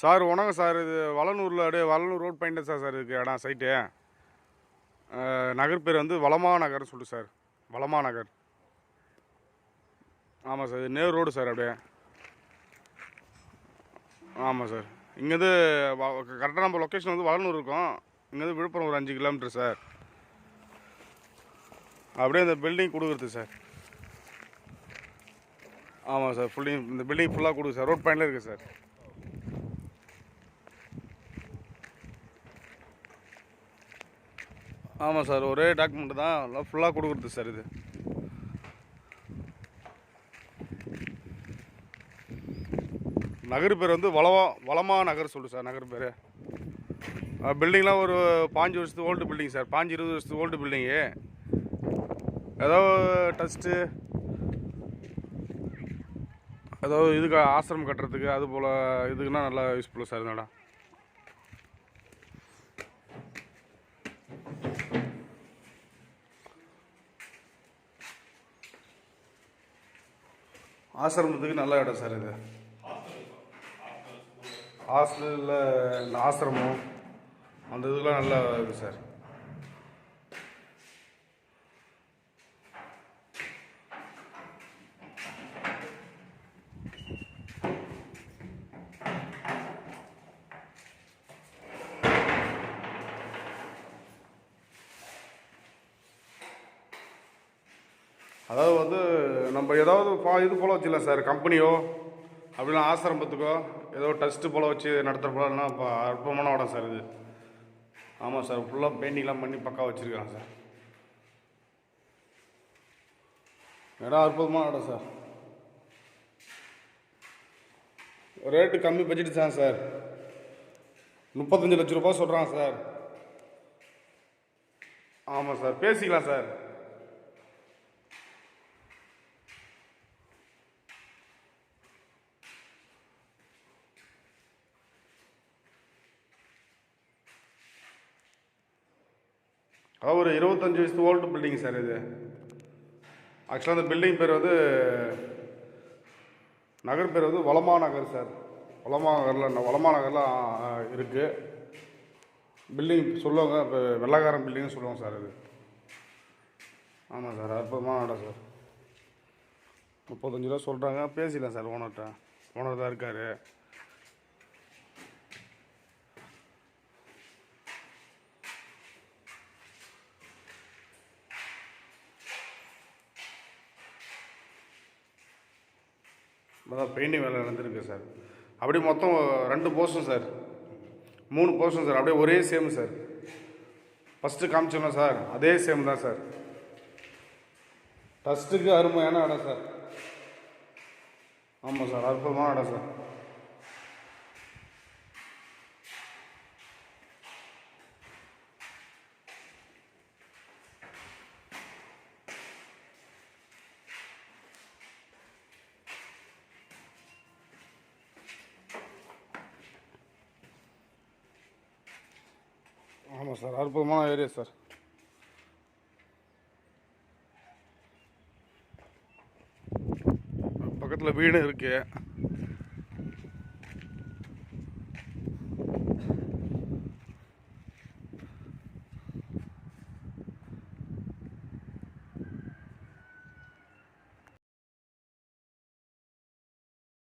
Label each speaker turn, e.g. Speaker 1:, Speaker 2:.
Speaker 1: Sir வணக்கம் sir இது வளனூரில் அப்படியே Valanur road point sir sir இருக்குது இடம் சைட்டு நகர் பேர் வந்து வளமா நகர் சொல்லிட்டு சார் வளமா நகர். ஆமாம் சார் இது நேரு ரோடு சார் அப்படியே. ஆமாம் சார் இங்கேருந்து கரெக்டாக நம்ம லொக்கேஷன் வந்து வளனூர் இருக்கும். இங்கேருந்து விழுப்புரம் ஒரு அஞ்சு கிலோமீட்டர் சார். அப்படியே இந்த பில்டிங் கொடுக்குறது சார். ஆமாம் சார் ஃபுல்லிங் இந்த பில்டிங் ஃபுல்லாக கொடுக்கு சார் ரோட் பாயிண்டில் இருக்குது சார். ஆமாம் சார் ஒரே டாக்குமெண்ட் தான். ஃபுல்லாக கொடுக்குறது சார் இது. நகர் பேர் வந்து வளவா வளமா நகர் சொல்லு சார் நகர் பேர். பில்டிங்லாம் ஒரு பாஞ்சு வருஷத்து ஓல்டு பில்டிங் சார். பாஞ்சு இருபது வருஷத்து ஓல்டு பில்டிங்கு ஏதோ டஸ்ட்டு ஏதோ இதுக்கு ஆசிரமம் கட்டுறதுக்கு அது போல் இதுக்குன்னா நல்லா யூஸ்ஃபுல்லாக சார் இந்த இடம் ஆசிரமத்துக்கு நல்ல இடம் சார் இது. ஹாஸ்டலில் இந்த ஆசிரமம் அந்த இதுக்கெலாம் நல்லா இருக்குது சார். அதாவது வந்து நம்ம ஏதாவது பா இது போல் வச்சுக்கலாம் சார் கம்பெனியோ அப்படின்னா ஆசிரமத்துக்கோ ஏதோ டஸ்ட்டு போல் வச்சு நடத்துகிற போலன்னா இப்போ அற்புதமான இடம் சார் இது. ஆமாம் சார் ஃபுல்லாக பெயிண்டிங்லாம் பண்ணி பக்கா வச்சுருக்காங்க சார். இடம் அற்புதமான இடம் சார். ரேட்டு கம்மி பட்ஜெட் தான் சார். முப்பத்தஞ்சு லட்ச ரூபாய் சொல்கிறான் சார். ஆமாம் சார் பேசிக்கலாம் சார். அதாவது ஒரு இருபத்தஞ்சி வயசு ஓல்டு பில்டிங் சார் இது. ஆக்சுவலாக அந்த பில்டிங் பேர் வந்து நகர் பேர் வந்து வளமா நகர் சார். வளமா நகரில் வளமா நகர்லாம் இருக்குது பில்டிங் சொல்லுவாங்க இப்போ வெள்ளக்காரன் பில்டிங்னு சொல்லுவாங்க சார் இது. ஆமாம் சார் அற்புதமான இடம் சார். முப்பத்தஞ்சு ரூபா சொல்கிறாங்க பேசிடலாம் சார் ஓனர்கிட்ட ஓனர் தான் இருக்கார். அதான் பெயிண்டிங் வேலை நடந்திருக்கு சார். அப்படியே மொத்தம் ரெண்டு போர்ஷன் சார். மூணு போர்ஷன் சார். அப்படியே ஒரே சேம் சார். ஃபஸ்ட்டு காமிச்சோம்னா சார். அதே சேம் தான் சார். டஸ்ட்டுக்கு அருமையான இடம் சார். ஆமாம் சார். அற்புதமான இடம் சார். ஆமாம் சார். அற்புதமான ஏரியா சார். பக்கத்தில் வீடு இருக்குது